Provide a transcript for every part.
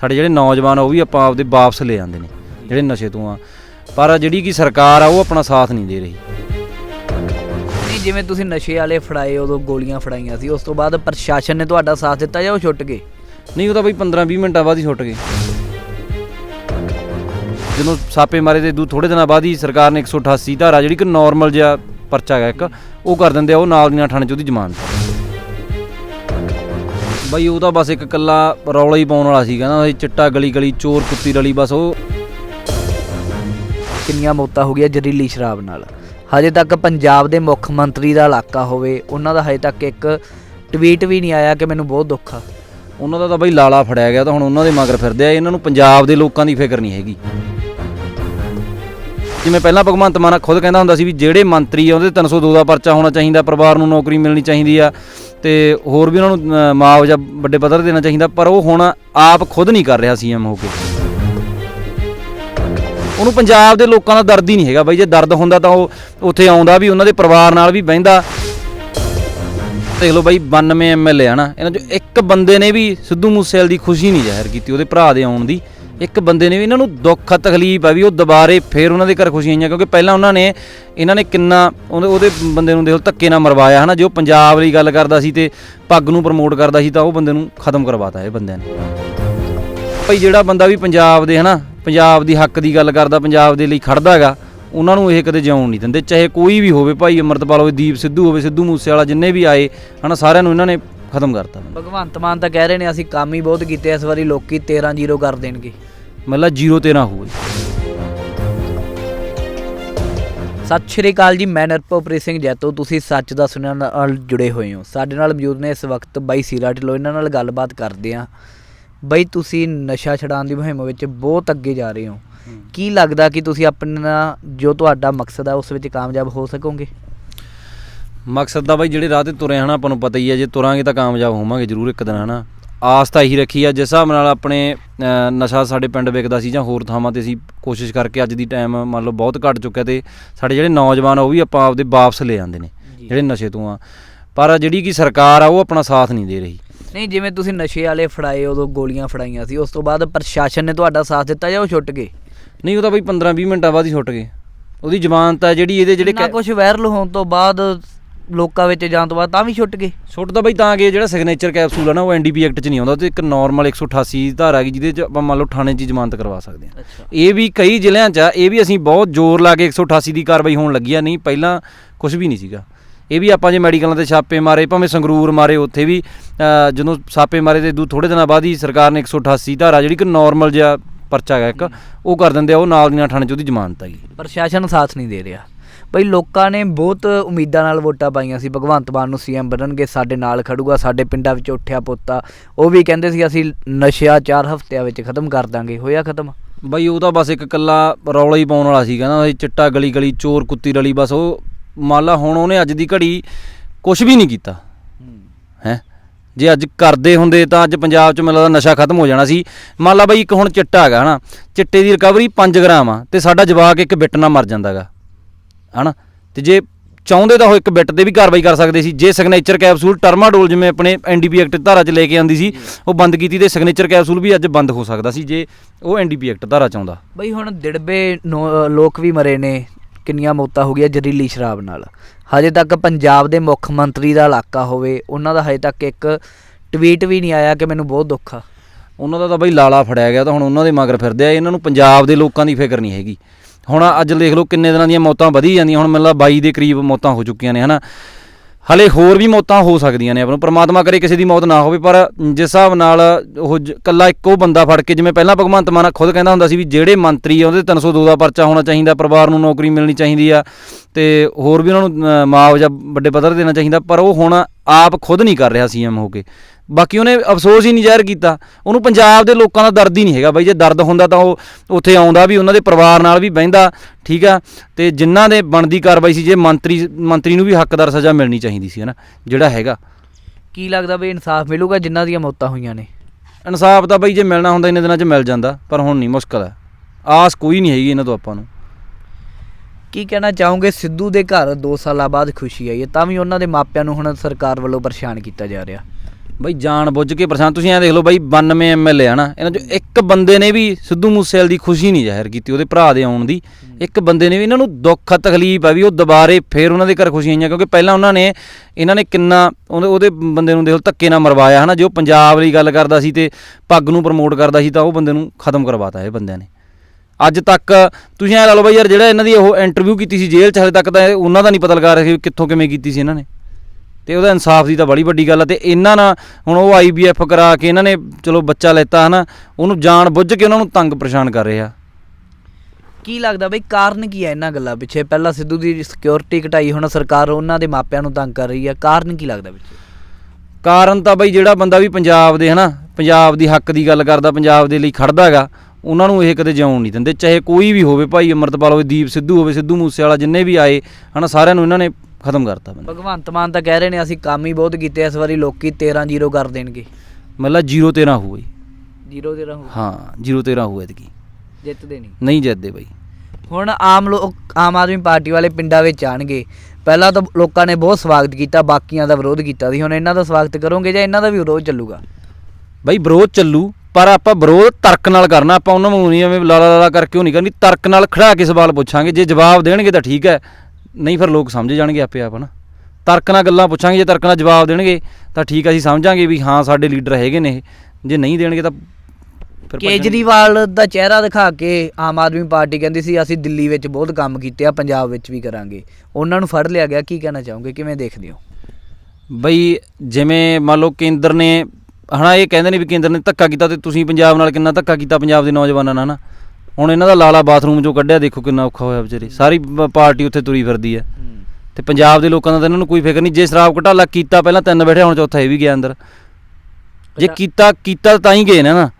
ਸਾਡੇ ਜਿਹੜੇ ਨੌਜਵਾਨ ਆ ਉਹ ਵੀ ਆਪਾਂ ਆਪਦੇ ਵਾਪਸ ਲੈ ਜਾਂਦੇ ਨੇ ਜਿਹੜੇ ਨਸ਼ੇ ਤੋਂ ਆ। ਪਰ ਜਿਹੜੀ ਕਿ ਸਰਕਾਰ ਆ ਉਹ ਆਪਣਾ ਸਾਥ ਨਹੀਂ ਦੇ ਰਹੀ। ਨਹੀਂ ਜਿਵੇਂ ਤੁਸੀਂ ਨਸ਼ੇ ਵਾਲੇ ਫੜਾਏ ਉਦੋਂ ਗੋਲੀਆਂ ਫੜਾਈਆਂ ਸੀ ਉਸ ਤੋਂ ਬਾਅਦ ਪ੍ਰਸ਼ਾਸਨ ਨੇ ਤੁਹਾਡਾ ਸਾਥ ਦਿੱਤਾ ਜਾਂ ਉਹ ਛੁੱਟ ਗਏ? ਨਹੀਂ ਉਹ ਤਾਂ ਬਈ 15 20 ਮਿੰਟਾਂ ਬਾਅਦ ਹੀ ਛੁੱਟ ਗਏ। ਜਦੋਂ ਛਾਪੇ ਮਾਰੇ ਤੇ ਦੂ ਥੋੜੇ ਦਿਨਾਂ ਬਾਅਦ ਹੀ ਸਰਕਾਰ ਨੇ 188 ਧਾਰਾ ਜਿਹੜੀ ਕਿ ਨਾਰਮਲ ਜਿਹਾ ਪਰਚਾ ਹੈਗਾ ਇੱਕ ਉਹ ਕਰ ਦਿੰਦੇ ਆ ਉਹ ਨਾਲ ਦੀਆਂ ਥਾਣੇ ਚ ਉਹਦੀ ਜ਼ਮਾਨਤ। ਬਈ ਉਹ ਤਾਂ ਬਸ ਇੱਕ ਕੱਲਾ ਰੌਲਾ ਹੀ ਪਾਉਣ ਵਾਲਾ ਸੀ ਕਹਿੰਦਾ ਚਿੱਟਾ ਗਲੀ ਗਲੀ ਚੋਰ ਕੁੱਤੀ ਰਲੀ ਬਸ ਉਹ। ਕਿੰਨੀਆਂ ਮੌਤਾਂ ਹੋ ਗਈਆਂ ਜ਼ਹਿਰੀਲੀ ਸ਼ਰਾਬ ਨਾਲ। ਹਜੇ ਤੱਕ ਪੰਜਾਬ ਦੇ ਮੁੱਖ ਮੰਤਰੀ ਦਾ ਇਲਾਕਾ ਹੋਵੇ, ਉਹਨਾਂ ਦਾ ਹਜੇ ਤੱਕ ਇੱਕ ਟਵੀਟ ਵੀ ਨਹੀਂ ਆਇਆ ਕਿ ਮੈਨੂੰ ਬਹੁਤ ਦੁੱਖ ਆ। ਉਹਨਾਂ ਦਾ ਤਾਂ ਬਈ ਲਾਲਾ ਫੜਿਆ ਗਿਆ ਤਾਂ ਹੁਣ ਉਹਨਾਂ ਦੇ ਮਗਰ ਫਿਰਦੇ ਆ, ਇਹਨਾਂ ਨੂੰ ਪੰਜਾਬ ਦੇ ਲੋਕਾਂ ਦੀ ਫਿਕਰ ਨਹੀਂ ਹੈਗੀ। ਜਿਵੇਂ ਪਹਿਲਾਂ ਭਗਵੰਤ ਮਾਨ ਖੁਦ ਕਹਿੰਦਾ ਹੁੰਦਾ ਸੀ ਵੀ ਜਿਹੜੇ ਮੰਤਰੀ ਆ, ਉਹਦੇ 302 ਦਾ ਪਰਚਾ ਹੋਣਾ ਚਾਹੀਦਾ, ਪਰਿਵਾਰ ਨੂੰ ਨੌਕਰੀ ਮਿਲਣੀ ਚਾਹੀਦੀ ਆ। ਤੇ ਹੋਰ ਵੀ ਉਹਨਾਂ ਨੂੰ ਮੁਆਵਜ਼ਾ ਵੱਡੇ ਪੱਧਰ ਦੇਣਾ ਚਾਹੀਦਾ, ਪਰ ਉਹ ਹੁਣ ਆਪ ਖੁਦ ਨਹੀਂ ਕਰ ਰਿਹਾ ਸੀਐਮ ਹੋ ਕੇ। ਉਹਨੂੰ ਪੰਜਾਬ ਦੇ ਲੋਕਾਂ ਦਾ ਦਰਦ ਹੀ ਨਹੀਂ ਹੈਗਾ ਬਈ, ਜੇ ਦਰਦ ਹੁੰਦਾ ਤਾਂ ਉਹ ਉੱਥੇ ਆਉਂਦਾ ਵੀ, ਉਹਨਾਂ ਦੇ ਪਰਿਵਾਰ ਨਾਲ ਵੀ ਬਹਿੰਦਾ। ਦੇਖ ਲਓ ਬਾਈ 92 ਐਮਐਲਏ ਆ ਨਾ ਇਹਨਾਂ ਚੋਂ ਇੱਕ ਬੰਦੇ ਨੇ ਵੀ ਸਿੱਧੂ ਮੂਸੇਵਾਲ ਦੀ ਖੁਸ਼ੀ ਨਹੀਂ ਜ਼ਾਹਿਰ ਕੀਤੀ, ਉਹਦੇ ਭਰਾ ਦੇ ਆਉਣ ਦੀ। ਇੱਕ ਬੰਦੇ ਨੇ ਵੀ ਇਹਨਾਂ ਨੂੰ ਦੁੱਖ ਤਕਲੀਫ ਆ ਵੀ ਉਹ ਦੁਬਾਰੇ ਫੇਰ ਉਹਨਾਂ ਦੇ ਘਰ ਖੁਸ਼ੀਆਂ ਆਈਆਂ, ਕਿਉਂਕਿ ਪਹਿਲਾਂ ਉਹਨਾਂ ਨੇ, ਇਹਨਾਂ ਨੇ ਕਿੰਨਾ ਉਹਦੇ ਉਹਦੇ ਬੰਦੇ ਨੂੰ ਦੇਖੋ ਧੱਕੇ ਨਾਲ ਮਰਵਾਇਆ, ਹਨਾ? ਜੋ ਪੰਜਾਬ ਲਈ ਗੱਲ ਕਰਦਾ ਸੀ ਤੇ ਪੱਗ ਨੂੰ ਪ੍ਰਮੋਟ ਕਰਦਾ ਸੀ ਤਾਂ ਉਹ ਬੰਦੇ ਨੂੰ ਖਤਮ ਕਰਵਾਤਾ ਇਹ ਬੰਦਿਆਂ ਨੇ। ਭਾਈ ਜਿਹੜਾ ਬੰਦਾ ਵੀ ਪੰਜਾਬ ਦੇ, ਹਨਾ? ਪੰਜਾਬ ਦੀ ਹੱਕ ਦੀ ਗੱਲ ਕਰਦਾ, ਪੰਜਾਬ ਦੇ ਲਈ ਖੜਦਾ ਹੈਗਾ, ਉਹਨਾਂ ਨੂੰ ਇਹ ਕਦੇ ਜਿਉਣ ਨਹੀਂ ਦਿੰਦੇ। ਚਾਹੇ ਕੋਈ ਵੀ ਹੋਵੇ, ਭਾਈ ਅਮਰਤਪਾਲ ਹੋਵੇ, ਦੀਪ ਸਿੱਧੂ ਹੋਵੇ, ਸਿੱਧੂ ਮੂਸੇਵਾਲਾ ਜਿੰਨੇ ਵੀ ਆਏ, ਹਨਾ? ਸਾਰਿਆਂ ਨੂੰ ਇਹਨਾਂ ਨੇ ਖਤਮ ਕਰਤਾ ਭਗਵੰਤ ਮਾਨ ਤਾਂ ਕਹਿ ਰਹੇ ਨੇ ਅਸੀਂ ਕੰਮ ਹੀ ਬਹੁਤ ਕੀਤੇ ਇਸ ਵਾਰੀ ਲੋਕੀ 13-0 ਕਰ ਦੇਣਗੇ। ਮਤਲਬ 0 13 ਹੋਵੇ ਸਤਿ ਸ਼੍ਰੀ ਅਕਾਲ ਜੀ ਮੈਂ ਨਰਪੋਪ੍ਰੀਤ ਸਿੰਘ ਜੈਤੋ ਤੁਸੀਂ ਸੱਚ ਦਾ ਸੁਣਨ ਨਾਲ ਜੁੜੇ ਹੋਏ ਹੋ। ਸਾਡੇ ਨਾਲ ਮੌਜੂਦ ਨੇ ਇਸ ਵਕਤ ਬਾਈ ਸੀਰਾ ਢਿੱਲੋਂ ਇਹਨਾਂ ਨਾਲ ਗੱਲਬਾਤ ਕਰਦੇ ਹਾਂ। ਬਾਈ ਤੁਸੀਂ ਨਸ਼ਾ ਛਡਾਉਣ ਦੀ ਮੁਹਿੰਮ ਵਿੱਚ ਬਹੁਤ ਅੱਗੇ ਜਾ ਰਹੇ ਹੋ। ਕੀ ਲੱਗਦਾ ਕਿ ਤੁਸੀਂ ਆਪਣਾ ਜੋ ਤੁਹਾਡਾ ਮਕਸਦ ਹੈ ਉਸ ਵਿੱਚ ਕਾਮਯਾਬ ਹੋ ਸਕੋਗੇ? ਮਕਸਦ ਦਾ ਬਾਈ ਜਿਹੜੇ ਰਾਹ ਤੇ ਤੁਰੇ ਹਨਾ ਆਪਾਂ ਨੂੰ ਪਤਾ ਹੀ ਹੈ ਜੇ ਤੁਰਾਂਗੇ ਤਾਂ ਕਾਮਯਾਬ ਹੋਵਾਂਗੇ ਜ਼ਰੂਰ ਇੱਕ ਦਿਨ ਹਨਾ। ਆਸ ਤਾਂ ਇਹੀ ਰੱਖੀ ਆ ਜਿਸ ਹਿਸਾਬ ਨਾਲ ਆਪਣੇ ਨਸ਼ਾ ਸਾਡੇ ਪਿੰਡ ਵਿਕਦਾ ਸੀ ਜਾਂ ਹੋਰ ਥਾਵਾਂ ਤੇ ਅਸੀਂ ਕੋਸ਼ਿਸ਼ ਕਰਕੇ ਅੱਜ ਦੀ ਟਾਈਮ ਮੰਨ ਲਓ ਬਹੁਤ ਘਟ ਚੁੱਕਿਆ ਤੇ ਸਾਡੇ ਜਿਹੜੇ ਨੌਜਵਾਨ ਆ ਉਹ ਵੀ ਆਪਾਂ ਆਪਦੇ ਵਾਪਸ ਲੈ ਜਾਂਦੇ ਨੇ ਜਿਹੜੇ ਨਸ਼ੇ ਤੋਂ ਆ। ਪਰ ਜਿਹੜੀ ਕਿ ਸਰਕਾਰ ਆ ਉਹ ਆਪਣਾ ਸਾਥ ਨਹੀਂ ਦੇ ਰਹੀ। ਨਹੀਂ ਜਿਵੇਂ ਤੁਸੀਂ ਨਸ਼ੇ ਵਾਲੇ ਫੜਾਏ ਉਦੋਂ ਗੋਲੀਆਂ ਫੜਾਈਆਂ ਸੀ ਉਸ ਤੋਂ ਬਾਅਦ ਪ੍ਰਸ਼ਾਸਨ ਨੇ ਤੁਹਾਡਾ ਸਾਥ ਦਿੱਤਾ ਜਾਂ ਉਹ ਛੁੱਟ ਗਏ? ਨਹੀਂ ਉਹ ਤਾਂ ਬਈ 15 20 ਮਿੰਟਾਂ ਬਾਅਦ ਹੀ ਛੁੱਟ ਗਏ। ਉਹਦੀ ਜ਼ਮਾਨਤ ਹੈ ਜਿਹੜੀ ਇਹਦੇ ਜਿਹੜੇ ਨਾ ਕੁਝ ਵਾਇਰਲ ਹੋਣ ਤੋਂ ਬਾਅਦ ਲੋਕਾਂ ਵਿੱਚ ਜਾਣ ਤੋਂ ਬਾਅਦ ਤਾਂ ਵੀ ਛੁੱਟ ਗਏ। ਛੁੱਟ ਤਾਂ ਬਈ ਤਾਂ ਗਏ ਜਿਹੜਾ ਸਿਗਨੇਚਰ ਕੈਪਸੂਲ ਆ ਨਾ ਉਹ ਐਨਡੀਪੀ ਐਕਟ 'ਚ ਨਹੀਂ ਆਉਂਦਾ ਤੇ ਇੱਕ ਨਾਰਮਲ 188 ਧਾਰਾ ਹੈਗੀ ਜਿਹਦੇ 'ਚ ਆਪਾਂ ਮੰਨ ਲਓ ਥਾਣੇ 'ਚ ਜ਼ਮਾਨਤ ਕਰਵਾ ਸਕਦੇ ਹਾਂ। ਇਹ ਵੀ ਕਈ ਜ਼ਿਲ੍ਹਿਆਂ 'ਚ ਆ ਇਹ ਵੀ ਅਸੀਂ ਬਹੁਤ ਜ਼ੋਰ ਲਾ ਕੇ 188 ਦੀ ਕਾਰਵਾਈ ਹੋਣ ਲੱਗੀ ਆ ਨਹੀਂ ਪਹਿਲਾਂ ਕੁਝ ਵੀ ਨਹੀਂ ਸੀਗਾ। ਇਹ ਵੀ ਆਪਾਂ ਜੇ ਮੈਡੀਕਲਾਂ ਤੇ ਛਾਪੇ ਮਾਰੇ ਭਾਵੇਂ ਸੰਗਰੂਰ ਮਾਰੇ ਉੱਥੇ ਵੀ ਜਦੋਂ ਛਾਪੇ ਮਾਰੇ ਤੇ ਦੂ ਥੋੜੇ ਦਿਨਾਂ ਬਾਅਦ ਹੀ ਸਰਕਾਰ ਨੇ 188 ਧਾਰਾ ਜਿਹੜੀ ਕਿ ਨਾਰਮਲ ਜਿਹਾ ਪਰਚਾ ਹੈਗਾ ਇੱਕ ਉਹ ਕਰ ਦਿੰਦੇ ਆ ਉਹ ਨਾਲ ਦੀਆਂ ਥਾਣੇ 'ਚ ਉਹਦੀ ਜ਼ਮਾਨਤ ਹੈਗੀ ਪ੍ਰਸ਼ਾਸਨ ਸਾਥ ਨਹੀਂ ਦੇ ਰਿਹਾ। ਬਈ ਲੋਕਾਂ ਨੇ ਬਹੁਤ ਉਮੀਦਾਂ ਨਾਲ ਵੋਟਾਂ ਪਾਈਆਂ ਸੀ। ਭਗਵੰਤ ਮਾਨ ਨੂੰ ਸੀਐਮ ਬਣਨਗੇ, ਸਾਡੇ ਨਾਲ ਖੜੂਗਾ, ਸਾਡੇ ਪਿੰਡਾਂ ਵਿੱਚ ਉੱਠਿਆ ਪੋਤਾ। ਉਹ ਵੀ ਕਹਿੰਦੇ ਸੀ, ਅਸੀਂ ਨਸ਼ਾ 4 ਹਫ਼ਤਿਆਂ ਵਿੱਚ ਖਤਮ ਕਰ ਦਾਂਗੇ। ਹੋਇਆ ਖਤਮ? ਬਈ ਉਹ ਤਾਂ ਬਸ ਇੱਕ ਕੱਲਾ ਰੌਲਾ ਹੀ ਪਾਉਣ ਵਾਲਾ ਸੀਗਾ ਨਾ। ਚਿੱਟਾ ਗਲੀ ਗਲੀ, ਚੋਰ ਕੁੱਤੀ ਰਲੀ, ਬਸ ਉਹ ਮੰਨ ਲਾ ਹੁਣ ਉਹਨੇ ਅੱਜ ਦੀ ਘੜੀ ਕੁਝ ਵੀ ਨਹੀਂ ਕੀਤਾ। ਹੈ? ਜੇ ਅੱਜ ਕਰਦੇ ਹੁੰਦੇ ਤਾਂ ਅੱਜ ਪੰਜਾਬ 'ਚ ਮੈਨੂੰ ਲੱਗਦਾ ਨਸ਼ਾ ਖਤਮ ਹੋ ਜਾਣਾ ਸੀ। ਮੰਨ ਲਾ ਬਈ ਇੱਕ ਹੁਣ ਚਿੱਟਾ ਹੈਗਾ, ਹਨਾ? ਚਿੱਟੇ ਦੀ ਰਿਕਵਰੀ 5 ਗ੍ਰਾਮ ਆ ਤੇ ਸਾਡਾ ਜਵਾਕ ਇੱਕ ਬਿੱਟ ਨਾਲ ਮਰ ਜਾਂਦਾਗਾ। ਹਨਾ? ਤੇ ਜੇ ਚਾਹੁੰਦੇ ਤਾਂ ਉਹ ਇੱਕ ਬਿੱਟ ਤੇ ਵੀ ਕਾਰਵਾਈ ਕਰ ਸਕਦੇ ਸੀ। ਜੇ ਸਿਗਨੇਚਰ ਕੈਪਸੂਲ ਟਰਮਾਡੋਲ ਜਿਵੇਂ ਆਪਣੇ ਐਨਡੀਪੀ ਐਕਟ ਧਾਰਾ 'ਚ ਲੈ ਕੇ ਆਂਦੀ ਸੀ ਉਹ ਬੰਦ ਕੀਤੀ ਤੇ ਸਿਗਨੇਚਰ ਕੈਪਸੂਲ ਵੀ ਅੱਜ ਬੰਦ ਹੋ ਸਕਦਾ ਸੀ ਜੇ ਉਹ ਐਨਡੀਪੀ ਐਕਟ ਧਾਰਾ ਚਾਹੁੰਦਾ ਬਈ ਹੁਣ ਦਿੜਬੇ ਨੋ- ਲੋਕ ਵੀ ਮਰੇ ਨੇ ਕਿੰਨੀਆਂ ਮੌਤਾਂ ਹੋ ਗਈਆਂ ਜ਼ਹਿਰੀਲੀ ਸ਼ਰਾਬ ਨਾਲ। ਹਜੇ ਤੱਕ ਪੰਜਾਬ ਦੇ ਮੁੱਖ ਮੰਤਰੀ ਦਾ ਇਲਾਕਾ ਹੋਵੇ ਉਹਨਾਂ ਦਾ ਹਜੇ ਤੱਕ ਇੱਕ ਟਵੀਟ ਵੀ ਨਹੀਂ ਆਇਆ ਕਿ ਮੈਨੂੰ ਬਹੁਤ ਦੁੱਖ ਆ। ਉਹਨਾਂ ਦਾ ਤਾਂ ਬਈ ਲਾਲਾ ਫੜਿਆ ਗਿਆ ਤਾਂ ਹੁਣ ਉਹਨਾਂ ਦੇ ਮਗਰ ਫਿਰਦੇ ਆ ਇਹਨਾਂ ਨੂੰ ਪੰਜਾਬ ਦੇ ਲੋਕਾਂ ਦੀ ਫਿਕਰ ਨਹੀਂ ਹੈਗੀ। ਹੁਣ ਅੱਜ ਦੇਖ ਲਓ ਕਿੰਨੇ ਦਿਨਾਂ ਦੀਆਂ ਮੌਤਾਂ ਵਧੀ ਜਾਂਦੀਆਂ, ਹੁਣ ਮੈਨੂੰ ਲੱਗਦਾ 22 ਦੇ ਕਰੀਬ ਮੌਤਾਂ ਹੋ ਚੁੱਕੀਆਂ ਨੇ, ਹਨਾ? ਹਲੇ ਹੋਰ ਵੀ ਮੌਤਾਂ ਹੋ ਸਕਦੀਆਂ ਨੇ ਆਪਾਂ ਨੂੰ, ਪ੍ਰਮਾਤਮਾ ਕਰੇ ਕਿਸੇ ਦੀ ਮੌਤ ਨਾ ਹੋਵੇ, ਪਰ ਜਿਸ ਹਿਸਾਬ ਨਾਲ ਉਹ ਜ- ਕੱਲਾ ਇੱਕੋ ਬੰਦਾ ਫੜ ਕੇ, ਜਿਵੇਂ ਪਹਿਲਾਂ ਭਗਵੰਤ ਮਾਨ ਖੁਦ ਕਹਿੰਦਾ ਹੁੰਦਾ ਸੀ ਵੀ ਜਿਹੜੇ ਮੰਤਰੀ ਆ, ਉਹਦੇ 302 ਦਾ ਪਰਚਾ ਹੋਣਾ ਚਾਹੀਦਾ, ਪਰਿਵਾਰ ਨੂੰ ਨੌਕਰੀ ਮਿਲਣੀ ਚਾਹੀਦੀ ਆ, ਤੇ ਹੋਰ ਵੀ ਉਹਨਾਂ ਨੂੰ ਮੁਆਵਜ਼ਾ ਵੱਡੇ ਪੱਧਰ ਦੇਣਾ ਚਾਹੀਦਾ, ਪਰ ਉਹ ਹੁਣ ਆਪ ਖੁਦ ਨਹੀਂ ਕਰ ਰਿਹਾ ਸੀਐਮ ਹੋ ਕੇ। ਬਾਕੀ ਉਹਨੇ ਅਫਸੋਸ ਹੀ ਨਹੀਂ ਜ਼ਾਹਿਰ ਕੀਤਾ। ਉਹਨੂੰ ਪੰਜਾਬ ਦੇ ਲੋਕਾਂ ਦਾ ਦਰਦ ਹੀ ਨਹੀਂ ਹੈਗਾ ਬਈ ਜੇ ਦਰਦ ਹੁੰਦਾ ਤਾਂ ਉਹ ਉੱਥੇ ਆਉਂਦਾ ਵੀ ਉਹਨਾਂ ਦੇ ਪਰਿਵਾਰ ਨਾਲ ਵੀ ਬਹਿੰਦਾ ਠੀਕ ਆ? ਤੇ ਜਿਨ੍ਹਾਂ ਦੇ ਬਣਦੀ ਕਾਰਵਾਈ ਸੀ ਜੇ ਮੰਤਰੀ ਮੰਤਰੀ ਨੂੰ ਵੀ ਹੱਕਦਾਰ ਸਜ਼ਾ ਮਿਲਣੀ ਚਾਹੀਦੀ ਸੀ ਹਨਾ? ਜਿਹੜਾ ਹੈਗਾ। ਕੀ ਲੱਗਦਾ ਬਈ ਇਨਸਾਫ ਮਿਲੂਗਾ ਜਿਨ੍ਹਾਂ ਦੀਆਂ ਮੌਤਾਂ ਹੋਈਆਂ ਨੇ? ਇਨਸਾਫ ਤਾਂ ਬਈ ਜੇ ਮਿਲਣਾ ਹੁੰਦਾ ਇੰਨੇ ਦਿਨਾਂ 'ਚ ਮਿਲ ਜਾਂਦਾ ਪਰ ਹੁਣ ਨਹੀਂ ਮੁਸ਼ਕਲ ਹੈ ਆਸ ਕੋਈ ਨਹੀਂ ਹੈਗੀ ਇਹਨਾਂ ਤੋਂ ਆਪਾਂ ਨੂੰ। ਕੀ ਕਹਿਣਾ ਚਾਹੋਗੇ? ਸਿੱਧੂ ਦੇ ਘਰ 2 ਸਾਲਾਂ ਬਾਅਦ ਖੁਸ਼ੀ ਆਈ ਹੈ ਤਾਂ ਵੀ ਉਹਨਾਂ ਦੇ ਮਾਪਿਆਂ ਨੂੰ ਹੁਣ ਸਰਕਾਰ ਵੱਲੋਂ ਪਰੇਸ਼ਾਨ ਕੀਤਾ ਜਾ ਰਿਹਾ। ਬਈ ਜਾਣ ਬੁੱਝ ਕੇ ਪਰੇਸ਼ਾਨ। ਤੁਸੀਂ ਐ ਦੇਖ ਲਓ ਬਈ 92 ਐਮਐਲਏ ਆ ਨਾ ਇਹਨਾਂ ਚੋਂ ਇੱਕ ਬੰਦੇ ਨੇ ਵੀ ਸਿੱਧੂ ਮੂਸੇਵਾਲ ਦੀ ਖੁਸ਼ੀ ਨਹੀਂ ਜ਼ਾਹਿਰ ਕੀਤੀ ਉਹਦੇ ਭਰਾ ਦੇ ਆਉਣ ਦੀ। ਇੱਕ ਬੰਦੇ ਨੇ ਵੀ ਇਹਨਾਂ ਨੂੰ ਦੁੱਖ ਤਕਲੀਫ ਆ ਵੀ ਉਹ ਦੁਬਾਰੇ ਫੇਰ ਉਹਨਾਂ ਦੇ ਘਰ ਖੁਸ਼ੀਆਂ ਆਈਆਂ ਕਿਉਂਕਿ ਪਹਿਲਾਂ ਉਹਨਾਂ ਨੇ ਇਹਨਾਂ ਨੇ ਕਿੰਨਾ ਉਹਦੇ ਬੰਦੇ ਨੂੰ ਦੇਖੋ ਧੱਕੇ ਨਾਲ ਮਰਵਾਇਆ ਹਨਾ ਜੋ ਪੰਜਾਬ ਲਈ ਗੱਲ ਕਰਦਾ ਸੀ ਤੇ ਪੱਗ ਨੂੰ ਪ੍ਰਮੋਟ ਕਰਦਾ ਸੀ ਤਾਂ ਉਹ ਬੰਦੇ ਨੂੰ ਖਤਮ ਕਰਵਾਤਾ ਇਹ ਬੰਦਿਆਂ ਨੇ। ਅੱਜ ਤੱਕ ਤੁਸੀਂ ਐ ਲਾ ਲਓ ਬਈ ਯਾਰ ਜਿਹੜਾ ਇਹਨਾਂ ਦੀ ਉਹ ਇੰਟਰਵਿਊ ਕੀਤੀ ਸੀ ਜੇਲ੍ਹ ਚ ਹਲੇ ਤੱਕ ਤਾਂ ਉਹਨਾਂ ਦਾ ਨਹੀਂ ਪਤਾ ਲਗਾ ਰਹੇ ਵੀ ਕਿੱਥੋਂ ਕਿਵੇਂ ਕੀਤੀ ਸੀ ਇਹਨਾਂ ਨੇ। ਤੇ ਉਹਦਾ ਇਨਸਾਫ ਦੀ ਤਾਂ ਬੜੀ ਵੱਡੀ ਗੱਲ ਆ ਤੇ ਇਹਨਾਂ ਨਾਲ ਹੁਣ ਉਹ ਆਈਬੀਐਫ ਕਰਾ ਕੇ ਇਹਨਾਂ ਨੇ ਚਲੋ ਬੱਚਾ ਲੈਤਾ ਹਨਾ ਉਹਨੂੰ ਜਾਣ ਬੁੱਝ ਕੇ ਉਹਨਾਂ ਨੂੰ ਤੰਗ ਪਰੇਸ਼ਾਨ ਕਰ ਰਹੇ। ਆ ਕੀ ਲੱਗਦਾ ਬਈ ਕਾਰਨ ਕੀ ਹੈ ਇਹਨਾਂ ਗੱਲਾਂ ਪਿੱਛੇ? ਪਹਿਲਾਂ ਸਿੱਧੂ ਦੀ ਸਿਕਿਉਰਿਟੀ ਘਟਾਈ ਹੁਣ ਸਰਕਾਰ ਉਹਨਾਂ ਦੇ ਮਾਪਿਆਂ ਨੂੰ ਤੰਗ ਕਰ ਰਹੀ ਹੈ ਕਾਰਨ ਕੀ ਲੱਗਦਾ ਪਿੱਛੇ? ਕਾਰਨ ਤਾਂ ਬਈ ਜਿਹੜਾ ਬੰਦਾ ਵੀ ਪੰਜਾਬ ਦੇ ਹਨਾ ਪੰਜਾਬ ਦੀ ਹੱਕ ਦੀ ਗੱਲ ਕਰਦਾ ਪੰਜਾਬ ਦੇ ਲਈ ਖੜਦਾ ਹੈਗਾ ਉਹਨਾਂ ਨੂੰ ਇਹ ਕਦੇ ਜਿਉਣ ਨਹੀਂ ਦਿੰਦੇ ਚਾਹੇ ਕੋਈ ਵੀ ਹੋਵੇ ਭਾਈ ਅਮਰਤਪਾਲ ਹੋਵੇ ਦੀਪ ਸਿੱਧੂ ਹੋਵੇ ਸਿੱਧੂ ਮੂਸੇਵਾਲਾ ਜਿੰਨੇ ਵੀ ਆਏ ਹਨਾ ਸਾਰਿਆਂ ਨੂੰ ਇਹਨਾਂ ਨੇ ਖਤਮ ਕਰਤਾ ਬੰਦੇ ਭਗਵੰਤ ਮਾਨ ਤਾਂ ਕਹਿ ਰਹੇ ਨੇ ਅਸੀਂ ਕੰਮ ਹੀ ਬਹੁਤ ਕੀਤੇ ਇਸ ਵਾਰੀ ਲੋਕੀ 13 ਜ਼ੀਰੋ ਕਰ ਦੇਣਗੇ। ਮਤਲਬ 0 13 ਹੋਊ ਬਈ। ਜ਼ੀਰੋ ਦੇ ਰਹੂ ਹਾਂ 0 13 ਹੋਊ ਐਤਕੀ। ਜਿੱਤਦੇ ਨਹੀਂ। ਨਹੀਂ ਜਿੱਤਦੇ ਬਈ। ਹੁਣ ਆਮ ਲੋਕ ਆਮ ਆਦਮੀ ਪਾਰਟੀ ਵਾਲੇ ਪਿੰਡਾਂ ਵਿੱਚ ਆਣਗੇ। ਪਹਿਲਾਂ ਤਾਂ ਲੋਕਾਂ ਨੇ ਬਹੁਤ ਸਵਾਗਤ ਕੀਤਾ ਬਾਕੀਆਂ ਦਾ ਵਿਰੋਧ ਕੀਤਾ ਸੀ। ਹੁਣ ਇਹਨਾਂ ਦਾ ਸਵਾਗਤ ਕਰੋਗੇ ਜਾਂ ਇਹਨਾਂ ਦਾ ਵੀ ਵਿਰੋਧ ਚੱਲੂਗਾ? ਬਈ ਵਿਰੋਧ ਚੱਲੂ ਪਰ ਆਪਾਂ ਵਿਰੋਧ ਤਰਕ ਨਾਲ ਕਰਨਾ। ਆਪਾਂ ਉਹਨਾਂ ਨੂੰ ਨਹੀਂ ਐਵੇਂ ਲਾਲਾ ਲਾਲਾ ਕਰਕੇ ਉਹ ਨਹੀਂ ਕਰਨੀ। ਤਰਕ ਨਾਲ ਖੜਾ ਕੇ ਸਵਾਲ ਪੁੱਛਾਂਗੇ। ਜੇ ਜਵਾਬ ਦੇਣਗੇ ਤਾਂ ਠੀਕ ਹੈ। ਨਹੀਂ ਫਿਰ ਲੋਕ ਸਮਝ ਜਾਣਗੇ ਆਪੇ ਆਪ ਨਾ। ਤਰਕ ਨਾਲ ਗੱਲਾਂ ਪੁੱਛਾਂਗੇ ਜੇ ਤਰਕ ਨਾਲ ਜਵਾਬ ਦੇਣਗੇ ਤਾਂ ਠੀਕ ਹੈ ਅਸੀਂ ਸਮਝਾਂਗੇ ਵੀ ਹਾਂ ਸਾਡੇ ਲੀਡਰ ਹੈਗੇ ਨੇ ਇਹ। ਜੇ ਨਹੀਂ ਦੇਣਗੇ ਤਾਂ ਫਿਰ। ਕੇਜਰੀਵਾਲ ਦਾ ਚਿਹਰਾ ਦਿਖਾ ਕੇ ਆਮ ਆਦਮੀ ਪਾਰਟੀ ਕਹਿੰਦੀ ਸੀ ਅਸੀਂ ਦਿੱਲੀ ਵਿੱਚ ਬਹੁਤ ਕੰਮ ਕੀਤੇ ਆ ਪੰਜਾਬ ਵਿੱਚ ਵੀ ਕਰਾਂਗੇ। ਉਹਨਾਂ ਨੂੰ ਫੜ ਲਿਆ ਗਿਆ ਕੀ ਕਹਿਣਾ ਚਾਹੋਗੇ? ਕਿਵੇਂ ਦੇਖਦੇ ਹੋ? ਬਈ ਜਿਵੇਂ ਮੰਨ ਲਓ ਕੇਂਦਰ ਨੇ ਹਨਾ ਇਹ ਕਹਿੰਦੇ ਨੇ ਵੀ ਕੇਂਦਰ ਨੇ ਧੱਕਾ ਕੀਤਾ ਤੇ ਤੁਸੀਂ ਪੰਜਾਬ ਨਾਲ ਕਿੰਨਾ ਧੱਕਾ ਕੀਤਾ ਪੰਜਾਬ ਦੇ ਨੌਜਵਾਨਾਂ ਨਾਲ ਨਾ ਹੁਣ ਇਹਨਾਂ ਦਾ ਲਾਲਾ ਬਾਥਰੂਮ ਚੋਂ ਕੱਢਿਆ ਦੇਖੋ ਕਿੰਨਾ ਔਖਾ ਹੋਇਆ ਵਿਚਾਰੇ। ਸਾਰੀ ਪ- ਪਾਰਟੀ ਉੱਥੇ ਤੁਰੀ ਫਿਰਦੀ ਹੈ। ਤੇ ਪੰਜਾਬ ਦੇ ਲੋਕਾਂ ਦਾ ਤਾਂ ਇਹਨਾਂ ਨੂੰ ਕੋਈ ਫਿਕਰ ਨਹੀਂ। ਜੇ ਸ਼ਰਾਬ ਘਟਾਲਾ ਕੀਤਾ ਪਹਿਲਾਂ ਤਿੰਨ ਬੈਠੇ ਹੁਣ ਚੌਥਾ ਇਹ ਵੀ ਗਿਆ ਅੰਦਰ। ਜੇ। ਕੀਤਾ ਕੀਤਾ ਤਾਂ ਹੀ ਗਏ ਨੇ ਨਾ।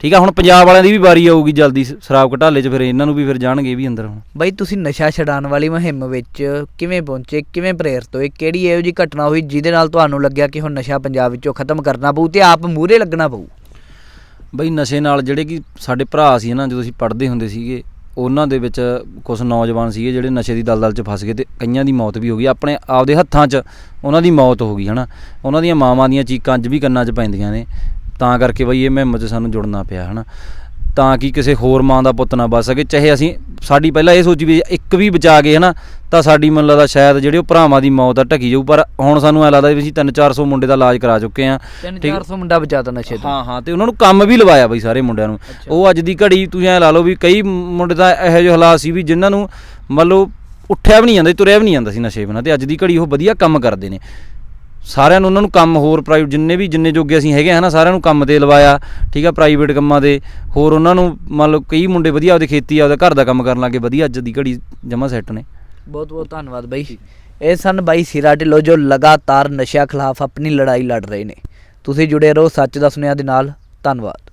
ਠੀਕ ਆ ਹੁਣ ਪੰਜਾਬ ਵਾਲਿਆਂ ਦੀ ਵੀ ਵਾਰੀ ਆਊਗੀ ਜਲਦੀ ਸ- ਸ਼ਰਾਬ ਘਟਾਲੇ 'ਚ ਫਿਰ ਇਹਨਾਂ ਨੂੰ ਵੀ ਫਿਰ ਜਾਣਗੇ ਇਹ ਵੀ ਅੰਦਰ ਹੁਣ। ਬਈ ਤੁਸੀਂ ਨਸ਼ਾ ਛਡਾਉਣ ਵਾਲੀ ਮੁਹਿੰਮ ਵਿੱਚ ਕਿਵੇਂ ਪਹੁੰਚੇ? ਕਿਵੇਂ ਪ੍ਰੇਰਿਤ ਹੋਏ? ਕਿਹੜੀ ਇਹੋ ਜੀ ਘਟਨਾ ਹੋਈ ਜਿਹਦੇ ਨਾਲ ਤੁਹਾਨੂੰ ਲੱਗਿਆ ਕਿ ਹੁਣ ਨਸ਼ਾ ਪੰਜਾਬ ਵਿੱਚੋਂ ਖਤਮ ਕਰਨਾ ਪਊ ਤੇ ਆਪ ਮੂਹਰੇ ਲੱਗਣਾ ਪਊ? ਬਈ ਨਸ਼ੇ ਨਾਲ ਜਿਹੜੇ ਕਿ ਸਾਡੇ ਭਰਾ ਸੀ ਨਾ, ਜਦੋਂ ਅਸੀਂ ਪੜ੍ਹਦੇ ਹੁੰਦੇ ਸੀਗੇ, ਉਹਨਾਂ ਦੇ ਵਿੱਚ ਕੁਝ ਨੌਜਵਾਨ ਸੀਗੇ ਜਿਹੜੇ ਨਸ਼ੇ ਦੀ ਦਲਦਲ 'ਚ ਫਸ ਗਏ ਤੇ ਕਈਆਂ ਦੀ ਮੌਤ ਵੀ ਹੋ ਗਈ। ਆਪਣੇ ਆਪਦੇ ਹੱਥਾਂ 'ਚ ਉਹਨਾਂ ਦੀ ਮੌਤ ਹੋ ਗਈ, ਹਨਾ? ਉਹਨਾਂ ਦੀਆਂ ਮਾਵਾਂ ਦੀਆਂ ਚੀਕਾਂ ਅੱਜ ਵੀ ਕੰਨਾਂ 'ਚ ਪੈਂਦੀਆਂ ਨੇ। ਤਾਂ ਕਰਕੇ ਬਈ ਇਹ ਮੁਹਿੰਮ 'ਚ ਸਾਨੂੰ ਜੁੜਨਾ ਪਿਆ, ਹਨਾ? ਤਾਂ ਕਿ ਕਿਸੇ ਹੋਰ ਮਾਂ ਦਾ ਪੁੱਤ ਨਾ ਬਚ ਸਕੇ, ਚਾਹੇ ਅਸੀਂ ਸਾਡੀ ਪਹਿਲਾਂ ਇਹ ਸੋਚੀ ਵੀ ਇੱਕ ਵੀ ਬਚਾ ਗਏ ਹਨਾ ਤਾਂ ਸਾਡੀ ਮੈਨੂੰ ਲੱਗਦਾ ਸ਼ਾਇਦ ਜਿਹੜੇ ਉਹ ਭਰਾਵਾਂ ਦੀ ਮੌਤ ਆ ਢਕੀ ਜਾਊ। ਪਰ ਹੁਣ ਸਾਨੂੰ ਐ ਲੱਗਦਾ ਵੀ ਅਸੀਂ 3-400 ਮੁੰਡੇ ਦਾ ਇਲਾਜ ਕਰਾ ਚੁੱਕੇ ਆ। 3-400 ਮੁੰਡਾ ਬਚਾਤਾ ਨਸ਼ੇ ਤੋਂ। ਹਾਂ ਹਾਂ ਤੇ ਉਹਨਾਂ ਨੂੰ ਕੰਮ ਵੀ ਲਵਾਇਆ ਬਈ ਸਾਰੇ ਮੁੰਡਿਆਂ ਨੂੰ। ਉਹ ਅੱਜ ਦੀ ਘੜੀ ਤੁਸੀਂ ਐ ਲਾ ਲਓ ਵੀ ਕਈ ਮੁੰਡੇ ਤਾਂ ਇਹੋ ਜਿਹੇ ਹਾਲਾਤ ਸੀ ਵੀ ਜਿਨ੍ਹਾਂ ਨੂੰ ਮੰਨ ਲਓ ਉੱਠਿਆ ਵੀ ਨਹੀਂ ਜਾਂਦਾ ਤੁਰਿਆ ਵੀ ਨਹੀਂ ਜਾਂਦਾ ਸੀ ਨਸ਼ੇ ਬਿਨਾਂ ਤੇ ਅੱਜ ਦੀ ਘੜੀ ਉਹ ਵਧੀਆ ਕੰਮ ਕਰਦੇ ਨੇ। ਸਾਰਿਆਂ ਨੂੰ ਉਹਨਾਂ ਨੂੰ ਕੰਮ, ਹੋਰ ਪ੍ਰਾਈਵੇਟ ਜਿੰਨੇ ਵੀ, ਜਿੰਨੇ ਜੋਗੇ ਅਸੀਂ ਹੈਗੇ ਆ ਨਾ ਸਾਰਿਆਂ ਨੂੰ ਕੰਮ ਤੇ ਲਵਾਇਆ, ਠੀਕ ਆ ਪ੍ਰਾਈਵੇਟ ਕੰਮਾਂ ਦੇ ਹੋਰ ਉਹਨਾਂ ਨੂੰ ਮੰਨ ਲਓ ਕਈ ਮੁੰਡੇ ਵਧੀਆ ਆਪਦੇ ਖੇਤੀ, ਆਪਦੇ ਘਰ ਦਾ ਕੰਮ ਕਰਨ ਲੱਗੇ, ਵਧੀਆ ਅੱਜ ਦੀ ਘੜੀ ਜਮਾ ਸੈੱਟ ਨੇ। ਬਹੁਤ ਬਹੁਤ ਧੰਨਵਾਦ ਬਾਈ। ਇਹ ਸਨ ਬਾਈ ਸਿਰਾ ਢਿੱਲੋਂ, ਜੋ ਲਗਾਤਾਰ ਨਸ਼ਿਆਂ ਖਿਲਾਫ ਆਪਣੀ ਲੜਾਈ ਲੜ ਰਹੇ ਨੇ। ਤੁਸੀਂ ਜੁੜੇ ਰਹੋ ਸੱਚ ਦਾ ਸੁਨੇਹਾ ਦੇ ਨਾਲ। ਧੰਨਵਾਦ।